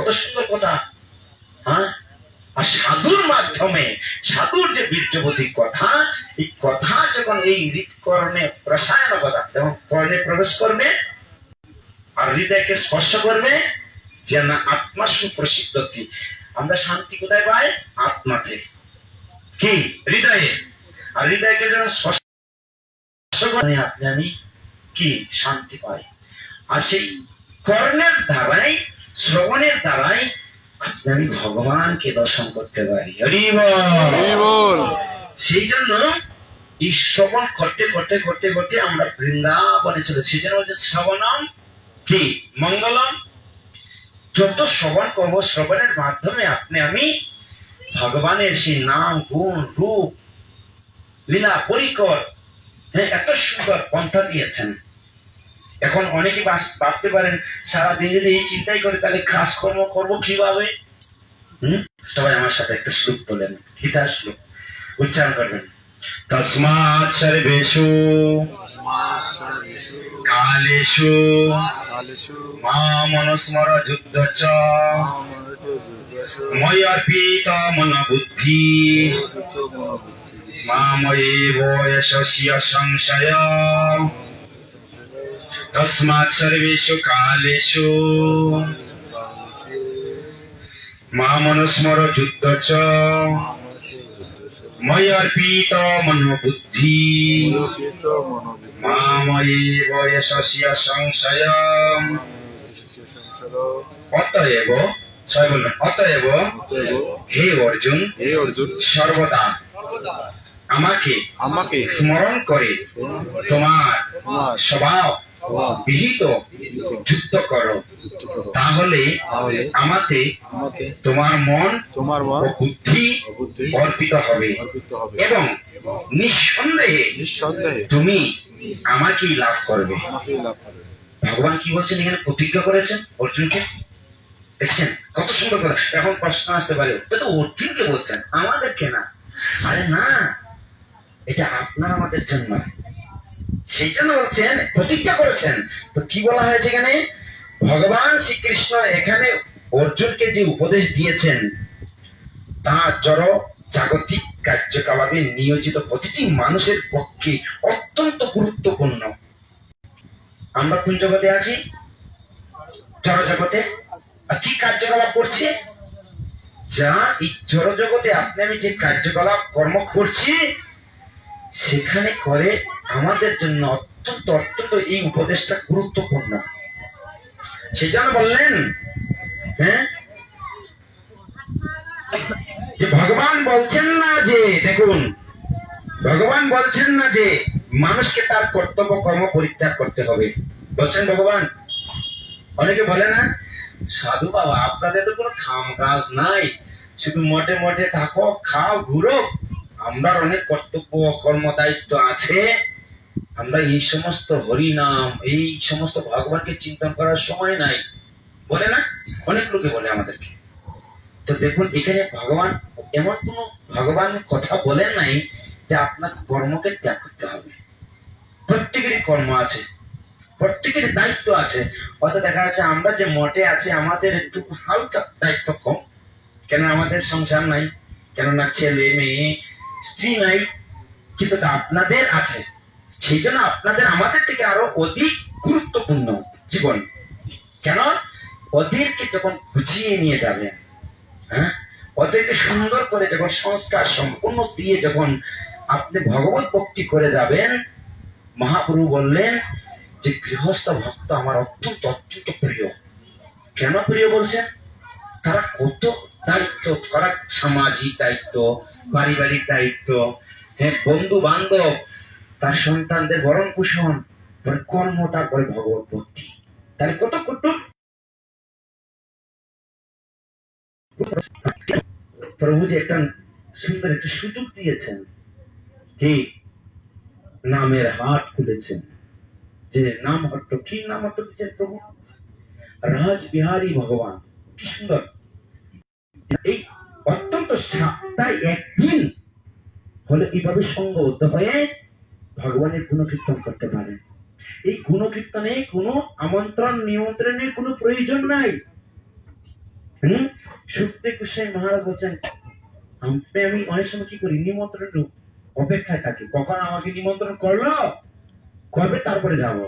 কত সুন্দর কথা। হ্যাঁ? আর সাধুর মাধ্যমে, সাধুর যে বীর্যবতী কথা, এই কথা যখন এই হৃদকর্ণে রসায়ন কথা, যখন কর্ণে প্রবেশ করবে, আর হৃদয়কে স্পর্শ করবে, যে না আত্মা সুপ্রসিদ্ধতি। আমরা শান্তি কোথায় পাই? আত্মাতে। কি? হৃদয়ে। আর হৃদয়কে যেন স্পর্শ করে, আপনি আমি কি শান্তি পাই? আর সেই কর্ণের দ্বারাই শ্রবণের দ্বারাই আমি ভগবানকে দর্শন করতে পারি। সেই জন্য এই শ্রবণ করতে করতে করতে করতে আমরা বৃন্দাবনে চলে সেই জন্য হচ্ছে শ্রবণম কি? মঙ্গলম। যত শ্রবণ করব শ্রবণের মাধ্যমে আপনি আমি ভগবানের সেই নাম গুণ রূপ লীলা পরিকর হ্যাঁ এত সুন্দর পন্থা দিয়েছেন। এখন অনেকে ভাবতে পারেন সারাদিন যদি এই চিন্তাই করে তাহলে কাজকর্ম করব কীভাবে? হম? সবাই আমার সাথে একটা শ্লোক বলেন গীতার শ্লোক। উচ্চারণ করবেন। তসমাৎ সর্বেষু কালেষু মা মনস্মর যুদ্ধ চ। দুর্দশ ময়র্পিত মন বুদ্ধি। কৃত মনোবুদ্ধি মাময়ে বয়সস্য সংশয়। তস্মাৎ সর্বেষু কালেষু মা মনস্মর যুদ্ধ চ মন বুদ্ধি কৃত মনোবুদ্ধি মাময়ে বয়সস্য সংশয় অতএব সবাই বলবেন অতএব অতএব হে অর্জুন হে অর্জুন সর্বদা আমাকে আমাকে স্মরণ করে তোমার স্বভাব বিহিত যুক্ত করো। তাহলে আমাতে তোমার মন তোমার মন বুদ্ধি অর্পিত হবে। এবং নিঃসন্দেহে নিঃসন্দেহে তুমি আমাকেই লাভ করবে। লাভ করবে। ভগবান কি বলছেন এখানে? প্রতিজ্ঞা করেছেন অর্জুনকে? দেখছেন? কত সুন্দর কথা। এখন প্রশ্ন আসতে পারে। তো অর্জুনকে বলছেন আমাদেরকে না। আরে না এটা আপনার আমাদের জন্য। সেই জন্য বলছেন, প্রতিজ্ঞা করেছেন। তো কি বলা হয়েছে এখানে? ভগবান শ্রীকৃষ্ণ এখানে অর্জুনকে যে উপদেশ দিয়েছেন তা জড় জাগতিক কার্যকলাপে নিয়োজিত প্রতিটি মানুষের পক্ষে অত্যন্ত গুরুত্বপূর্ণ। আমরা কোন জগতে আছি? জড় জগতে। আর কি কার্যকলাপ করছি? যা এই জড় জগতে আপনি আমি যে কার্যকলাপ, কর্ম করছি, সেখানে করে আমাদের জন্য অত্যন্ত অত্যন্ত এই উপদেশটা গুরুত্বপূর্ণ। সেই জন্য বললেন হ্যাঁ? যে ভগবান বলছেন না যে, দেখুন, ভগবান বলছেন না যে মানুষকে তার কর্তব্য কর্ম পরিত্যাগ করতে হবে। বলছেন ভগবান, অনেকে বলে না, সাধু বাবা, আপনাদের তো কোনো খাম কাজ নাই, শুধু মঠে মঠে থাকো, খাও, ঘুরো আমরা অনেক কর্তব্য, কর্ম, দায়িত্ব আছে। আমরা এই সমস্ত হরিনাম, এই সমস্ত ভগবানকে চিন্তন করার সময় নাই। বলে না? অনেক লোকে বলে আমাদেরকে। তো দেখুন, এখানে ভগবান, এমন কোন ভগবান কথা বলেন নাই যে আপনার কর্মকে ত্যাগ করতে হবে। প্রত্যেকেরই কর্ম আছে প্রত্যেকের দায়িত্ব আছে। হয়তো দেখা যাচ্ছে আমরা যে মঠে আছি, আমাদের একটু হালকা দায়িত্ব কম। কেন আমাদের সংসার নাই? কেননা ছেলে, মেয়ে, স্ত্রী নাই, কিন্তু আপনাদের আছে। সেই জন্য আপনাদের আমাদের থেকে আরও অধিক গুরুত্বপূর্ণ জীবন। কেন? ওদেরকে যখন বুঝিয়ে নিয়ে যাবেন হ্যাঁ? ওদেরকে সুন্দর করে যখন সংস্কার সম্পূর্ণ দিয়ে যখন আপনি ভগবত ভক্তি করে যাবেন, মহাপ্রভু বললেন যে গৃহস্থ ভক্ত আমার অত্যন্ত অত্যন্ত প্রিয়। কেন প্রিয় বলছেন? তারা কত দায়িত্ব, তারা সামাজিক দায়িত্ব, পারিবারিক দায়িত্ব হ্যাঁ বন্ধু বান্ধব তার সন্তানদের ভরণ পোষণ পরে কর্ম তারপরে ভগবত ভক্তি তাহলে কত কত প্রভু যে একটা সুন্দর একটা সুযোগ দিয়েছেন, কি নামের হাট খুলেছেন। যে নাম হট্ট, কি নাম হট্ট দিয়েছেন প্রভু? রাজবিহারী ভগবান, কি সুন্দর। এই অত্যন্ত সপ্তাহে একদিন হলে কীভাবে সঙ্গবদ্ধ হয়ে ভগবানের গুণকীর্তন করতে পারে। এই গুণকীর্তনে কোনো আমন্ত্রণ, নিমন্ত্রণের কোনো প্রয়োজন নাই। হুম? সুখদেব গোস্বাই মহারাজ বলছেন আমি অনেক সময় কি করি? নিমন্ত্রণ অপেক্ষায় থাকি। কখন আমাকে নিমন্ত্রণ করল? করবে তারপরে যাব?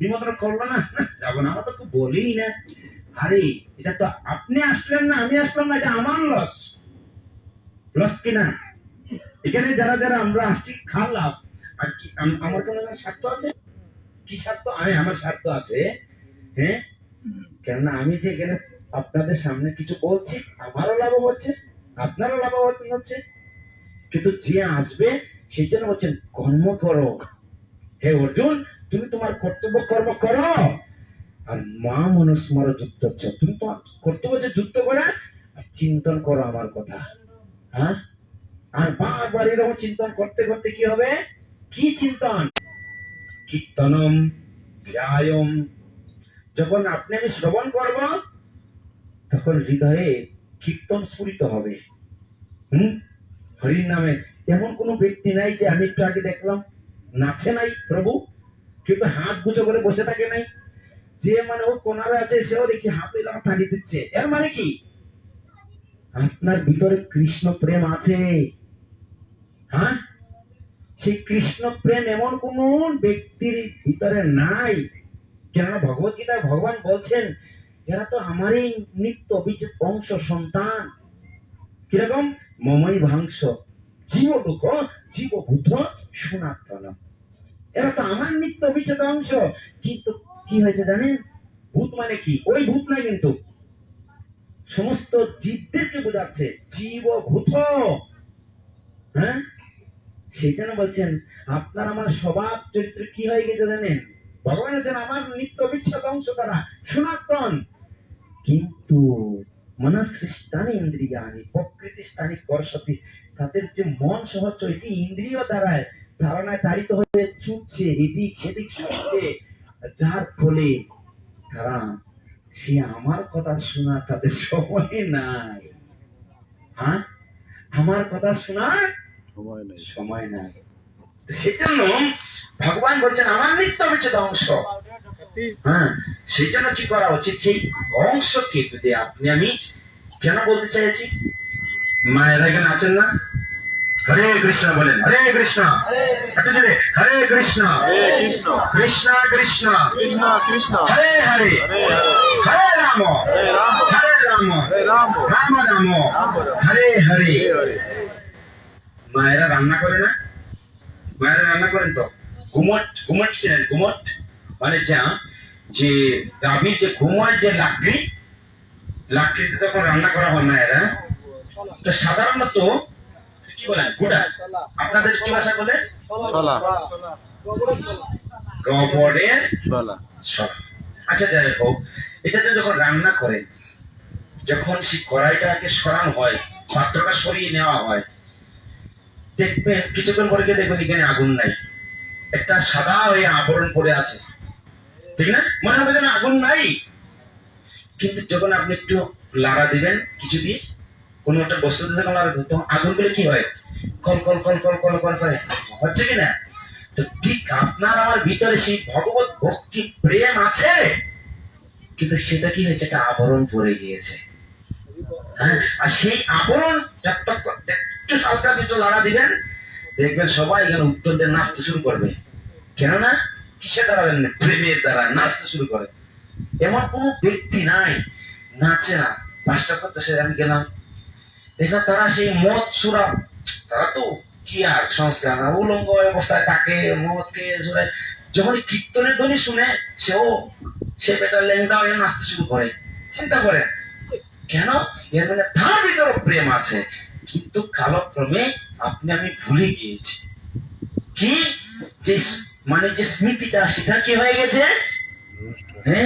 নিমন্ত্রণ করল না? যাব না। আমার তো বলেই না। আরে, এটা তো আপনি আসলেন না, আমি আসলাম না, এটা আমার লস লস কিনা? এখানে যারা যারা আমরা আসছি খাওয়ালাম আর কি আমার কোনো স্বার্থ আছে? কি স্বার্থ? আমি আমার স্বার্থ আছে হ্যাঁ? কেননা আমি যে এখানে আপনাদের সামনে কিছু বলছি, আমারও লাভ হচ্ছে, আপনারও লাভ হচ্ছে। কিন্তু যে আসবে, সেই জন্য বলছেন, কর্ম করো। হে অর্জুন, তুমি তোমার কর্তব্য কর্ম করো। আর মা মনস্মর যুক্ত হচ্ছে। তুমি তোমার কর্তব্য যে যুক্ত করে, আর চিন্তন করো আমার কথা। হ্যাঁ? আর বারবার এরকম চিন্তন করতে করতে কি হবে? কি চিন্তন কীর্তনম ব্যায়াম যখন আপনি আমি শ্রবণ করব, তখন হৃদয়ে কীর্তন স্ফুরিত হবে। হুম? হরির নামে। এমন কোন ব্যক্তি নাই যে আমি একটু আগে দেখলাম, নাচে নাই প্রভু, কিন্তু হাত গুছো করে বসে থাকে নাই। যে মানে ও কোনারে আছে, সেও দেখছি হাত এলাকা থাকি দিচ্ছে। এর মানে কি? আপনার ভিতরে কৃষ্ণ প্রেম আছে। হ্যাঁ? সেই কৃষ্ণ প্রেম এমন কোন ব্যক্তির ভিতরে নাই। কেননা ভগবত গীতায় ভগবান বলছেন, এরা তো আমারই নিত্য অভিজিৎ বংশ, সন্তান। কীরকম? মমই ভাংশ জীব লোক জীবভূত সনাতন। এরা তো আমার নিত্য অভিজিৎ অংশ। কিন্তু কি হয়েছে জানেন? ভূত মানে কি? ওই ভূত না কিন্তু। সমস্ত জীবদেরকে বোঝাচ্ছে। জীবভূত হ্যাঁ? সেই বলছেন, আপনার আমার স্বভাব চরিত্র কি হয়ে গেছে জানেন? ভগবান আছেন আমার নিত্য বিচ্ছেদ অংশ তারা, সনাতন। কিন্তু মনসৃষ্টানি ইন্দ্রিয়ানি প্রকৃতি স্থানিক বর্ষতি তাদের যে মন সহজ এটি ইন্দ্রিয় দ্বারায় ধারণায় তাড়িত হয়ে ছুটছে, এদিক সেদিক ছুটছে, যার ফলে তারা, সে আমার কথা শোনা তাদের সময় নাই। হ্যাঁ? আমার কথা শোনার সময় নেই। সময় নাই। সেজন্য ভগবান বলছেন আমার নিত্য বিচ্ছেদ অংশ। হ্যাঁ সেই জন্য কি করা উচিত? সেই অংশকে যদি আপনি আমি কেন বলতে চাইছি? মায়েরা এখানে আছেন না? হরে কৃষ্ণ বলেন হরে কৃষ্ণ। হরে কৃষ্ণ। কৃষ্ণ। কৃষ্ণ কৃষ্ণ। কৃষ্ণ হরে হরে। হরে রাম। হরে রাম। হরে রাম। রাম। রাম হরে হরে। মায়েরা রান্না করে না? মায়েরা রান্না করেন তো? ঘুমট ঘুমট ছিলেন ঘুমট। মানে যা যে গাভীর যে ঘুমার যে লাকড়ি লাকড়িতে যখন রান্না করা হয় মায়েরা। তো সাধারণত কি বলেন? গুড়া। আপনাদের কি ভাষা বলে? গোবরের আচ্ছা যাই হোক এটাতে যখন রান্না করেন যখন সেই কড়াইটাকে সরানো হয় পাত্রটা সরিয়ে নেওয়া হয় দেখবেন, কিছুক্ষণ পরে গিয়ে দেখবেন এখানে আগুন নাই। একটা সাদা হয়ে আবরণ পড়ে আছে। ঠিক না? মনে হবে যেন আগুন নাই। কিন্তু যখন আপনি একটু লাড়া দিবেন কিছু দিয়ে, কোনো একটা বস্তু যখন লাড়া দিবেন, তখন আগুনগুলো কি হয়? কল কল কল কল কল কল করে হচ্ছে কি না? তো ঠিক আপনার আমার ভিতরে সেই ভগবত ভক্তি প্রেম আছে। কিন্তু সেটা কি হয়েছে? একটা আবরণ পড়ে গিয়েছে। হ্যাঁ? আর সেই আবরণ দিবেন, দেখবেন সবাই এখানে উত্তর দিয়ে নাচতে শুরু করবে। কেননা কিসে জানেন? প্রেমের দ্বারা নাচতে শুরু করে। এমন ব্যক্তি নাই, নাচে না। আমি গেলাম। দেখলাম তারা সেই মদ সুরা, তারা তো কি আর সংস্কার না, উলঙ্গ অবস্থায় মদ সুরে যখন কীর্তনের ধ্বনি শুনে, সেও সে বেটা লেংদা হয়ে নাচতে শুরু করে। চিন্তা করে কেন? এর মানে তার ভিতরে প্রেম আছে। কিন্তু কালক্রমে আপনি আমি ভুলে গিয়েছি। কি? যে মানে যে স্মৃতিটা সেটা কি হয়ে গেছে? হ্যাঁ?